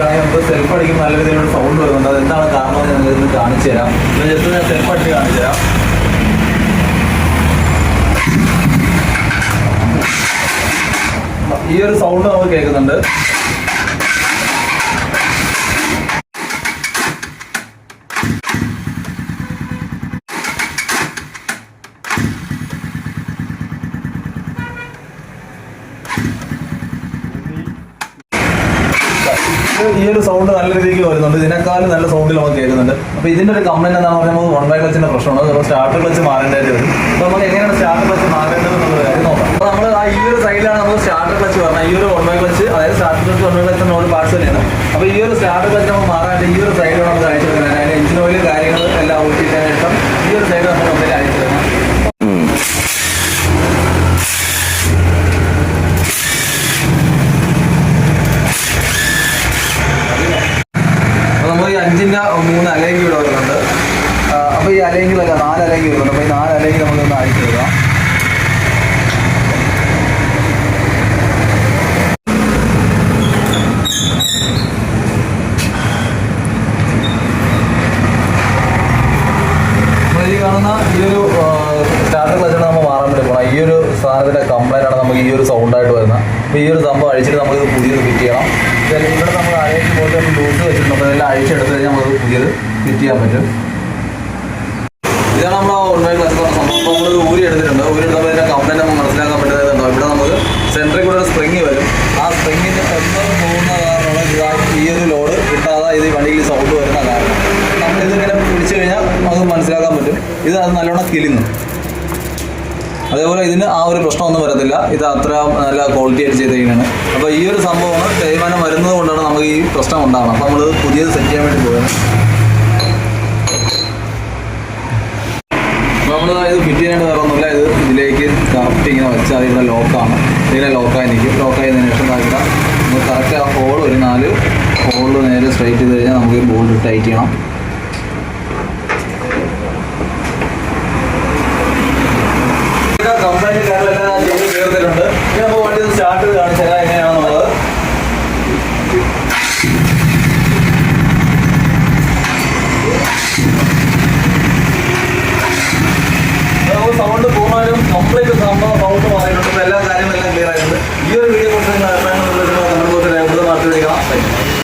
നമുക്ക് സെൽഫ് നല്ല രീതിയിലുള്ള സൗണ്ട് വരുന്നുണ്ട്. അത് എന്താണ് കാരണം എന്ന് നിങ്ങൾക്ക് കാണിച്ചു തരാം. ജസ്റ്റ് ഞാൻ സെൽഫ് അടിച്ച് കാണിച്ചു തരാം. ഈ ഒരു സൗണ്ട് നമുക്ക് കേൾക്കുന്നുണ്ട്. ഇത് ഈ ഒരു സൗണ്ട് നല്ല രീതിക്ക് വരുന്നുണ്ട്. ഇതിനേക്കാളും നല്ല സൗണ്ടിൽ നമുക്ക് കേൾക്കുന്നുണ്ട്. അപ്പൊ ഇതിന്റെ ഒരു കംപ്ലൈന്റ് എന്താണെന്ന് പറഞ്ഞാൽ നമുക്ക് വൺ ബൈ ക്ലച്ചിന്റെ പ്രശ്നമാണ്. നമ്മൾ സ്റ്റാർട്ടർ ക്ലച്ച് മാറേണ്ടതായിട്ട് വരും. അപ്പൊ നമുക്ക് എങ്ങനെയാണ് സ്റ്റാർട്ടർ ക്ലച്ച് മാറേണ്ടത് കാര്യം നോക്കാം. അപ്പോൾ നമ്മൾ ആ ഈ ഒരു സൈഡിലാണ് നമ്മൾ സ്റ്റാർട്ടർ ക്ലച്ച് പറഞ്ഞത് ഈ ഒരു വൺ ബൈ ക്ലച്ച് അതായത് starter clutch one by clutch നമ്മൾ പാർട്സ് തന്നെയാണ്. അപ്പൊ ഈ ഒരു സ്റ്റാർട്ടർ ക്ലച്ച് നമ്മൾ മാറാനായിട്ട് ഈ ഒരു സൈഡിലാണ് നമുക്ക് അയച്ചു തരുന്നത് അതിന്റെ എഞ്ചിൻ ഓയിൽ കാര്യങ്ങൾ എല്ലാം ഊറ്റിയതിനു ശേഷം ഈ ഒരു സൈഡ് നമുക്ക് മൊബൈൽ അയച്ചു തരണം അപ്പോൾ നമുക്ക് ഈ അഞ്ചിന്റെ മൂന്ന് അലങ്കി ഇവിടെ വരുന്നുണ്ട്. അപ്പോൾ ഈ അലങ്കിലല്ല നാല് അലങ്കി വരുന്നുണ്ട്. അപ്പോൾ ഈ നാല് അലങ്കി നമുക്കൊന്ന് അയച്ചു തരാം. നമ്മൾ മാറാൻ വേണ്ടി പോകണം ഈ കംപ്ലൈന്റ് ആണ് നമുക്ക് ഈ ഒരു സൗണ്ടായിട്ട് വരുന്നത്. അപ്പോൾ ഈ ഒരു സംഭവം അഴിച്ചിട്ട് നമുക്ക് പുതിയത് ഫിറ്റ് ചെയ്യണം. ഇവിടെ നമ്മൾ നമ്മൾ ലൂസ് വെച്ചിട്ടുണ്ട്. അപ്പോൾ ഇതെല്ലാം അഴിച്ചെടുത്ത് കഴിഞ്ഞാൽ നമുക്ക് പുതിയത് ഫിറ്റ് ചെയ്യാൻ പറ്റും. ഇതാണ് നമ്മൾ ഓൺലൈൻ ക്ലാസ് സംഭവം. അപ്പോൾ നമ്മൾ ഊരി എടുത്തിട്ടുണ്ട്. ഊരി എടുത്തപ്പോൾ ഇതിന്റെ കംപ്ലൈന്റ് നമ്മൾ മനസ്സിലാക്കാൻ പറ്റുന്നത് ഇവിടെ നമുക്ക് സെന്ററിൽ കൂടെ ഒരു സ്പ്രിങ് വരും. ആ സ്പ്രിങ്ങിന്റെ സെന്റർ പോകുന്ന കാരണമാണ് ഇതാ ഈ ഒരു ലോഡ് കിട്ടാതെ ഇത് വണ്ടിയിൽ സൗണ്ട് വരുന്ന കാരണം. നമ്മൾ ഇതിങ്ങനെ പിടിച്ചു കഴിഞ്ഞാൽ നമുക്ക് മനസ്സിലാക്കാൻ പറ്റും. ഇത് അത് നല്ലോണം കിലുങ്ങും അതേപോലെ ഇതിന് ആ ഒരു പ്രശ്നമൊന്നും വരത്തില്ല. ഇത് അത്ര നല്ല ക്വാളിറ്റി ആയിട്ട് ചെയ്ത് കഴിഞ്ഞാണ് അപ്പോൾ ഈ ഒരു സംഭവമാണ് തേയ്മാനം വരുന്നത് കൊണ്ടാണ് നമുക്ക് ഈ പ്രശ്നം ഉണ്ടാവണം അപ്പോൾ നമ്മൾ പുതിയത് സെറ്റ് ചെയ്യാൻ വേണ്ടി പോവുകയാണ് നമ്മൾ ഇത് ഫിറ്റ് ചെയ്യാനായിട്ട് വേറെ ഒന്നുമില്ല. ഇത് ഇതിലേക്ക് കറക്റ്റ് ഇങ്ങനെ വെച്ചാൽ ഇവിടെ ലോക്കാണ് ഇതിനെ ലോക്കായി നിൽക്കും. ലോക്കായതിനു ശേഷം നമുക്ക് കറക്റ്റ് ആ ഹോൾ ഒരു നാല് ഹോളിൽ നേരെ സ്ട്രൈറ്റ് ചെയ്ത് കഴിഞ്ഞാൽ നമുക്ക് ബോൾഡ് ടൈറ്റ് ചെയ്യണം.